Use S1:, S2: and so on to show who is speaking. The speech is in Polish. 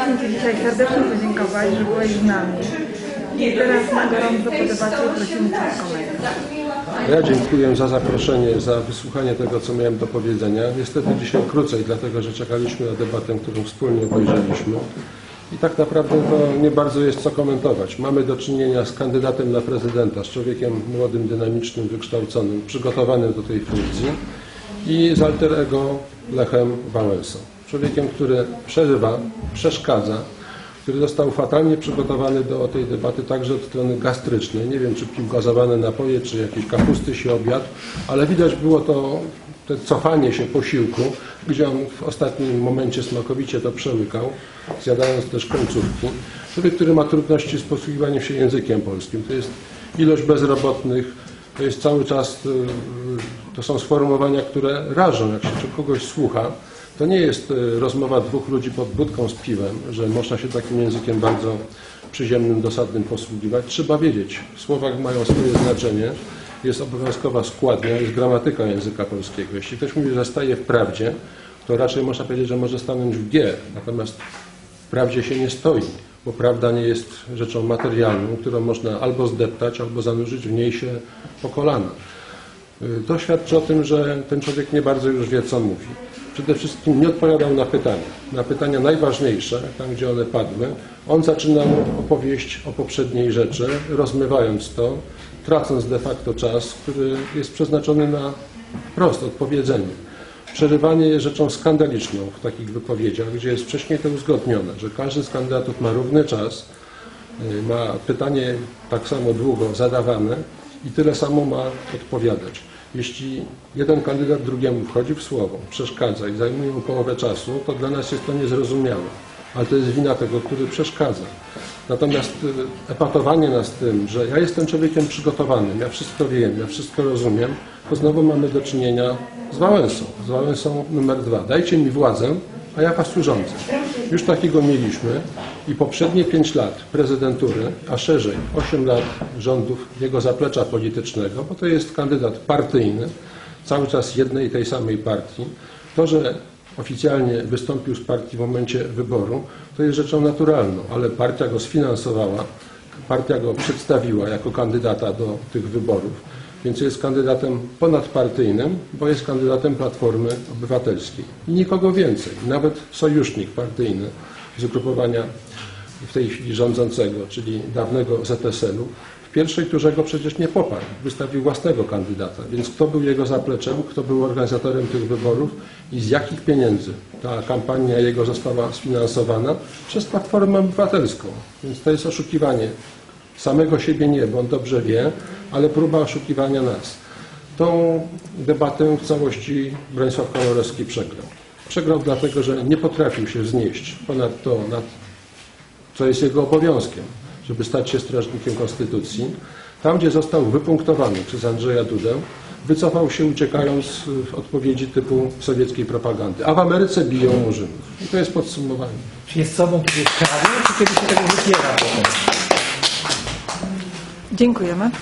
S1: chcieliśmy Ci dzisiaj serdecznie podziękować, że byłeś z nami. I teraz na gorąco po debacie prosimy Cię komentarz.
S2: Ja dziękuję za zaproszenie, za wysłuchanie tego, co miałem do powiedzenia. Niestety dzisiaj krócej, dlatego że czekaliśmy na debatę, którą wspólnie obejrzeliśmy. I tak naprawdę to nie bardzo jest co komentować. Mamy do czynienia z kandydatem na prezydenta, z człowiekiem młodym, dynamicznym, wykształconym, przygotowanym do tej funkcji i z alter ego Lechem Wałęsą. Człowiekiem, który przerywa, przeszkadza, który został fatalnie przygotowany do tej debaty także od strony gastrycznej. Nie wiem, czy pił gazowane napoje, czy jakieś kapusty się obiad, ale widać było to, to cofanie się posiłku, gdzie on w ostatnim momencie smakowicie to przełykał, zjadając też końcówki. Człowiek, który ma trudności z posługiwaniem się językiem polskim. To jest ilość bezrobotnych, to jest cały czas, y, y, to są sformułowania, które rażą, jak się kogoś słucha. To nie jest y, rozmowa dwóch ludzi pod budką z piwem, że można się takim językiem bardzo przyziemnym, dosadnym posługiwać. Trzeba wiedzieć, słowa mają swoje znaczenie, jest obowiązkowa składnia, jest gramatyka języka polskiego. Jeśli ktoś mówi, że staje w prawdzie, to raczej można powiedzieć, że może stanąć w G, natomiast w prawdzie się nie stoi, bo prawda nie jest rzeczą materialną, którą można albo zdeptać, albo zanurzyć w niej się po kolana. Y, To świadczy o tym, że ten człowiek nie bardzo już wie, co mówi. Przede wszystkim nie odpowiadał na pytania. Na pytania najważniejsze, tam gdzie one padły. On zaczynał opowieść o poprzedniej rzeczy, rozmywając to, tracąc de facto czas, który jest przeznaczony na wprost odpowiedzenie. Przerywanie jest rzeczą skandaliczną w takich wypowiedziach, gdzie jest wcześniej to uzgodnione, że każdy z kandydatów ma równy czas, y, ma pytanie tak samo długo zadawane i tyle samo ma odpowiadać. Jeśli jeden kandydat drugiemu wchodzi w słowo, przeszkadza i zajmuje mu połowę czasu, to dla nas jest to niezrozumiałe. Ale to jest wina tego, który przeszkadza. Natomiast y, epatowanie nas tym, że ja jestem człowiekiem przygotowanym, ja wszystko wiem, ja wszystko rozumiem, to znowu mamy do czynienia z Wałęsą. Z Wałęsą numer dwa. Dajcie mi władzę, a ja was urządzę. Już takiego mieliśmy i poprzednie pięć lat prezydentury, a szerzej osiem lat rządów jego zaplecza politycznego, bo to jest kandydat partyjny, cały czas jednej i tej samej partii. To, że oficjalnie wystąpił z partii w momencie wyboru, to jest rzeczą naturalną, ale partia go sfinansowała, partia go przedstawiła jako kandydata do tych wyborów, więc jest kandydatem ponadpartyjnym, bo jest kandydatem Platformy Obywatelskiej. I nikogo więcej, nawet sojusznik partyjny z ugrupowania w tej chwili rządzącego, czyli dawnego ZSL-u, w pierwszej turze go przecież nie poparł. Wystawił własnego kandydata. Więc kto był jego zapleczem, kto był organizatorem tych wyborów i z jakich pieniędzy ta kampania jego została sfinansowana? Przez Platformę Obywatelską. Więc to jest oszukiwanie samego siebie nie, bo on dobrze wie, ale próba oszukiwania nas. Tą debatę w całości Bronisław Komorowski przegrał. Przegrał dlatego, że nie potrafił się wznieść ponad to, nad co jest jego obowiązkiem, żeby stać się strażnikiem Konstytucji. Tam, gdzie został wypunktowany przez Andrzeja Dudę, wycofał się uciekając w odpowiedzi typu sowieckiej propagandy. A w Ameryce biją murzynów. I to jest podsumowanie.
S3: Czy jest sobą, kiedy jest prawie, czy kiedy się tego wypiera?
S1: Dziękujemy.